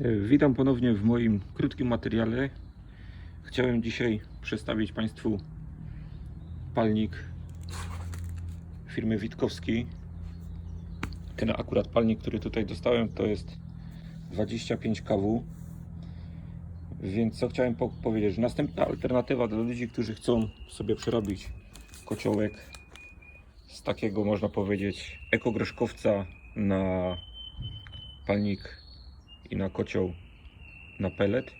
E, Witam ponownie w moim krótkim materiale. Chciałem dzisiaj przedstawić Państwu palnik firmy Witkowski. Ten akurat palnik, który tutaj dostałem, to jest 25 kW. Więc co chciałem po- powiedzieć? Następna alternatywa dla ludzi, którzy chcą sobie przerobić kociołek z takiego, można powiedzieć, ekogroszkowca na palnik i na kocioł na pelet.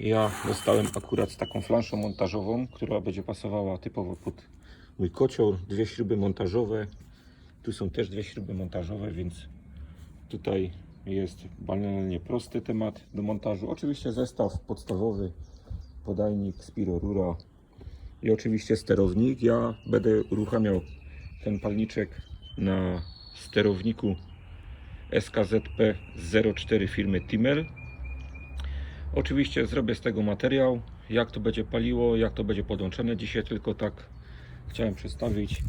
Ja dostałem akurat taką flanszę montażową, która będzie pasowała typowo pod mój kocioł. Dwie śruby montażowe. Tu są też dwie śruby montażowe, więc tutaj jest banalnie prosty temat do montażu. Oczywiście zestaw podstawowy, podajnik, spiro rura i oczywiście sterownik. Ja będę uruchamiał ten palniczek na sterowniku SKZP 04 firmy Timel. Oczywiście zrobię z tego materiał, jak to będzie paliło, jak to będzie podłączone. Dzisiaj tylko tak chciałem przedstawić,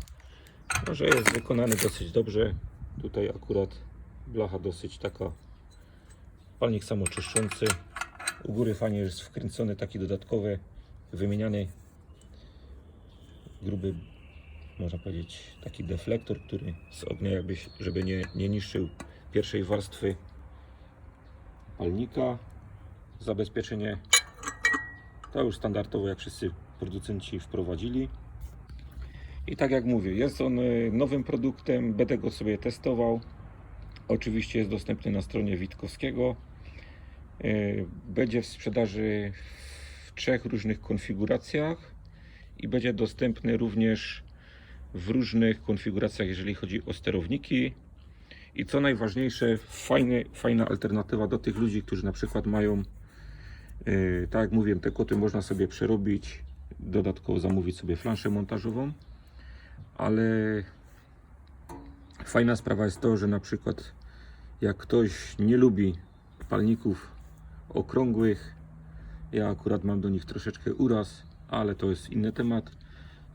że jest wykonany dosyć dobrze. Tutaj akurat blacha dosyć taka, palnik samoczyszczący. U góry fajnie jest wkręcony taki dodatkowy, wymieniany gruby, można powiedzieć, taki deflektor, który z ognia jakby, żeby nie, nie niszczył pierwszej warstwy palnika. Zabezpieczenie to już standardowo, jak wszyscy producenci wprowadzili. I tak jak mówię, jest on y, nowym produktem, będę go sobie testował. Oczywiście jest dostępny na stronie Witkowskiego. Y, Będzie w sprzedaży w trzech różnych konfiguracjach i będzie dostępny również w różnych konfiguracjach, jeżeli chodzi o sterowniki. I co najważniejsze, fajny, fajna alternatywa do tych ludzi, którzy na przykład mają, yy, tak jak mówiłem, te koty można sobie przerobić, dodatkowo zamówić sobie flanszę montażową, ale fajna sprawa jest to, że na przykład jak ktoś nie lubi palników okrągłych, ja akurat mam do nich troszeczkę uraz, ale to jest inny temat,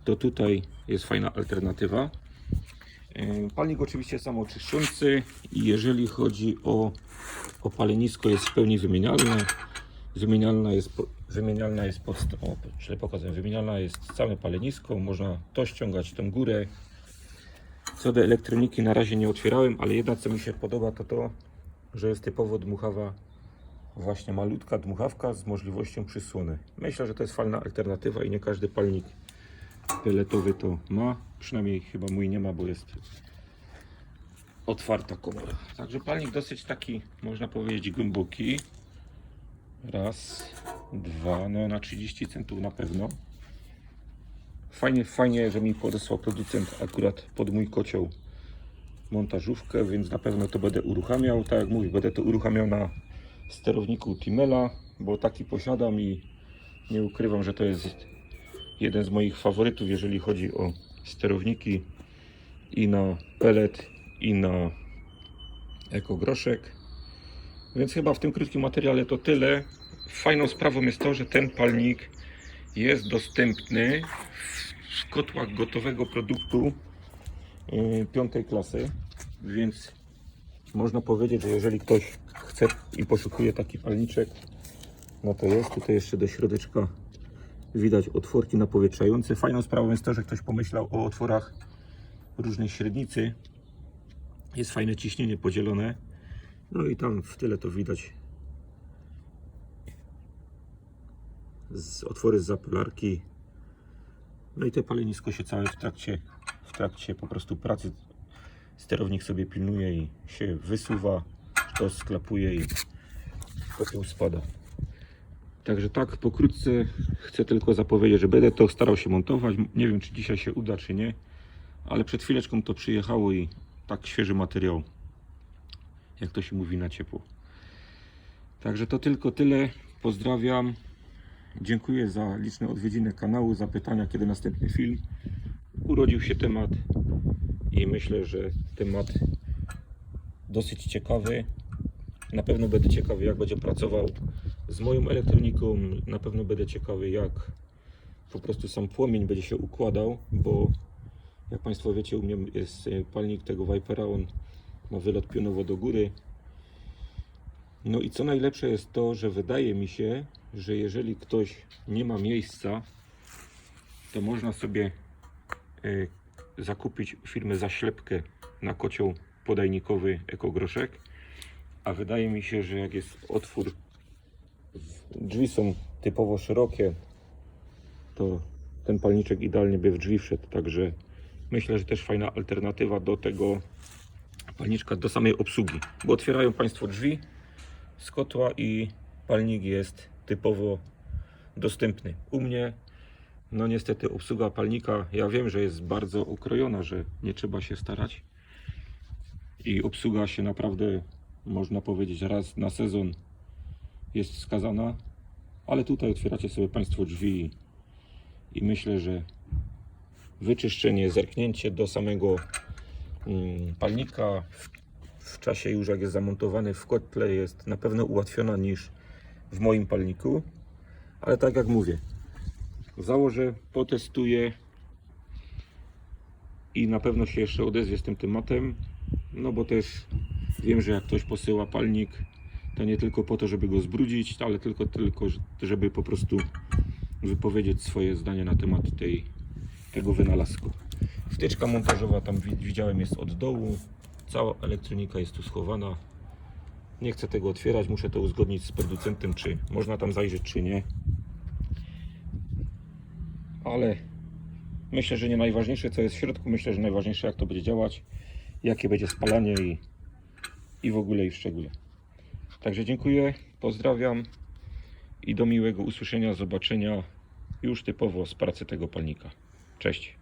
to tutaj jest fajna alternatywa. Yy, Palnik oczywiście samoczyszczący i jeżeli chodzi o, o palenisko jest w pełni wymienialne. Wymienialna jest, wymienialna jest pod, o, źle pokazałem, wymienialna jest całe palenisko, można to ściągać, tą górę. Co do elektroniki na razie nie otwierałem, ale jedna co mi się podoba to to, że jest typowo dmuchawa, właśnie malutka dmuchawka z możliwością przysłony. Myślę, że to jest fajna alternatywa i nie każdy palnik peletowy to ma. Przynajmniej chyba mój nie ma, bo jest otwarta komora. Także palnik dosyć taki, można powiedzieć, głęboki. Raz, dwa, no na 30 centów na pewno. Fajnie, fajnie, że mi podesłał producent akurat pod mój kocioł montażówkę, więc na pewno to będę uruchamiał. Tak jak mówię, będę to uruchamiał na sterowniku Timela, bo taki posiadam i nie ukrywam, że to jest jeden z moich faworytów, jeżeli chodzi o sterowniki i na pelet, i na ekogroszek. Więc chyba w tym krótkim materiale to tyle. Fajną sprawą jest to, że ten palnik jest dostępny w kotłach gotowego produktu yy, piątej klasy, więc można powiedzieć, że jeżeli ktoś chce i poszukuje taki palniczek, no to jest tutaj jeszcze do środeczka widać otworki napowietrzające. Fajną sprawą jest to, że ktoś pomyślał o otworach różnej średnicy. Jest fajne ciśnienie podzielone. No i tam w tyle to widać z otwory z zapalarki. No i te palenisko się całe w trakcie, w trakcie po prostu pracy sterownik sobie pilnuje i się wysuwa, to sklapuje i potem spada. Także tak, pokrótce chcę tylko zapowiedzieć, że będę to starał się montować. Nie wiem, czy dzisiaj się uda, czy nie, ale przed chwileczką to przyjechało i tak świeży materiał, jak to się mówi na ciepło. Także to tylko tyle. Pozdrawiam. Dziękuję za liczne odwiedziny kanału, za pytania, kiedy następny film. Urodził się temat i myślę, że temat dosyć ciekawy. Na pewno będę ciekawy, jak będzie pracował z moją elektroniką. Na pewno będę ciekawy, jak po prostu sam płomień będzie się układał, bo jak Państwo wiecie, u mnie jest e, palnik tego Vipera, on ma wylot pionowo do góry. No i co najlepsze jest to, że wydaje mi się, że jeżeli ktoś nie ma miejsca, to można sobie y, zakupić u firmy zaślepkę na kocioł podajnikowy ekogroszek. A wydaje mi się, że jak jest otwór, drzwi są typowo szerokie, to ten palniczek idealnie by w drzwi wszedł. Także myślę, że też fajna alternatywa do tego palniczka, do samej obsługi. Bo otwierają Państwo drzwi z kotła i palnik jest typowo dostępny. U mnie, no niestety, obsługa palnika, ja wiem, że jest bardzo ukrojona, że nie trzeba się starać. I obsługa się naprawdę, można powiedzieć, raz na sezon jest wskazana, ale tutaj otwieracie sobie Państwo drzwi i myślę, że wyczyszczenie, zerknięcie do samego mm, palnika w, w czasie już jak jest zamontowany w kotle jest na pewno ułatwiona niż w moim palniku. Ale tak jak mówię, założę, potestuję i na pewno się jeszcze odezwie z tym tematem. No bo też wiem, że jak ktoś posyła palnik, to nie tylko po to, żeby go zbrudzić, ale tylko, tylko żeby po prostu wypowiedzieć swoje zdanie na temat tej, tego wynalazku. Wtyczka montażowa tam wi- widziałem jest od dołu. Cała elektronika jest tu schowana. Nie chcę tego otwierać, muszę to uzgodnić z producentem, czy można tam zajrzeć, czy nie. Ale myślę, że nie najważniejsze co jest w środku, myślę, że najważniejsze jak to będzie działać, jakie będzie spalanie i, i w ogóle i w szczególe. Także dziękuję, pozdrawiam i do miłego usłyszenia, zobaczenia już typowo z pracy tego palnika. Cześć.